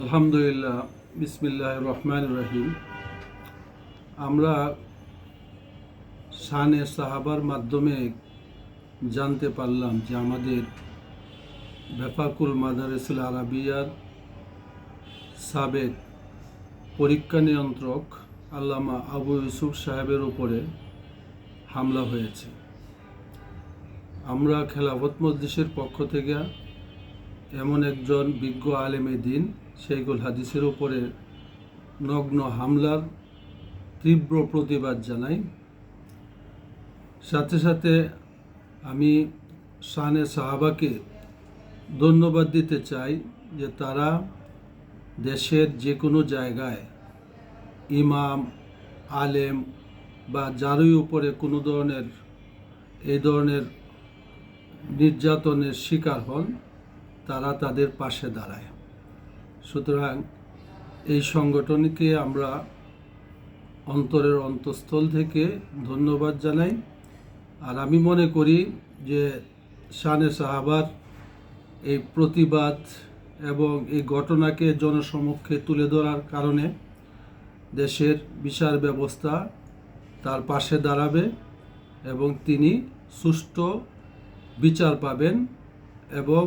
আলহামদুলিল্লাহ বিসমিল্লাহ রহমান রহিম। আমরা শানে সাহাবার মাধ্যমে জানতে পারলাম যে আমাদের বেফাকুল মাদারেসুল আরাবিয়ার সাবেক পরীক্ষা নিয়ন্ত্রক আল্লামা আবু ইউসুফ সাহেবের উপরে হামলা হয়েছে। আমরা খেলাফত মজলিসের পক্ষ থেকে এমন একজন বিজ্ঞ আলেমে দিন সেইগুল হাদিসের উপরে নগ্ন হামলার তীব্র প্রতিবাদ জানাই। সাথে সাথে আমি শানে সাহাবাকে ধন্যবাদ দিতে চাই যে তারা দেশের যে কোনো জায়গায় ইমাম, আলেম বা যারই উপরে কোনো ধরনের এই ধরনের নির্যাতনের শিকার হন। তারা তাদের পাশে দাঁড়ায়। সুতরাং এই সংগঠনকে আমরা অন্তরের অন্তঃস্থল থেকে ধন্যবাদ জানাই। আর আমি মনে করি যে শানে সাহাবার এই প্রতিবাদ এবং এই ঘটনাকে জনসমক্ষে তুলে ধরার কারণে দেশের বিচার ব্যবস্থা তার পাশে দাঁড়াবে এবং তিনি সুষ্ঠু বিচার পাবেন এবং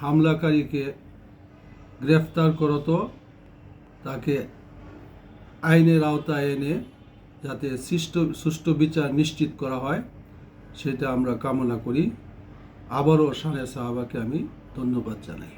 হামলাকারীকে গ্রেফতার করত তাকে আইনের আওতায় এনে যাতে সৃষ্ট, সুষ্ঠু বিচার নিশ্চিত করা হয়, সেটা আমরা কামনা করি। আবারও সানে সাহাবাকে আমি ধন্যবাদ জানাই।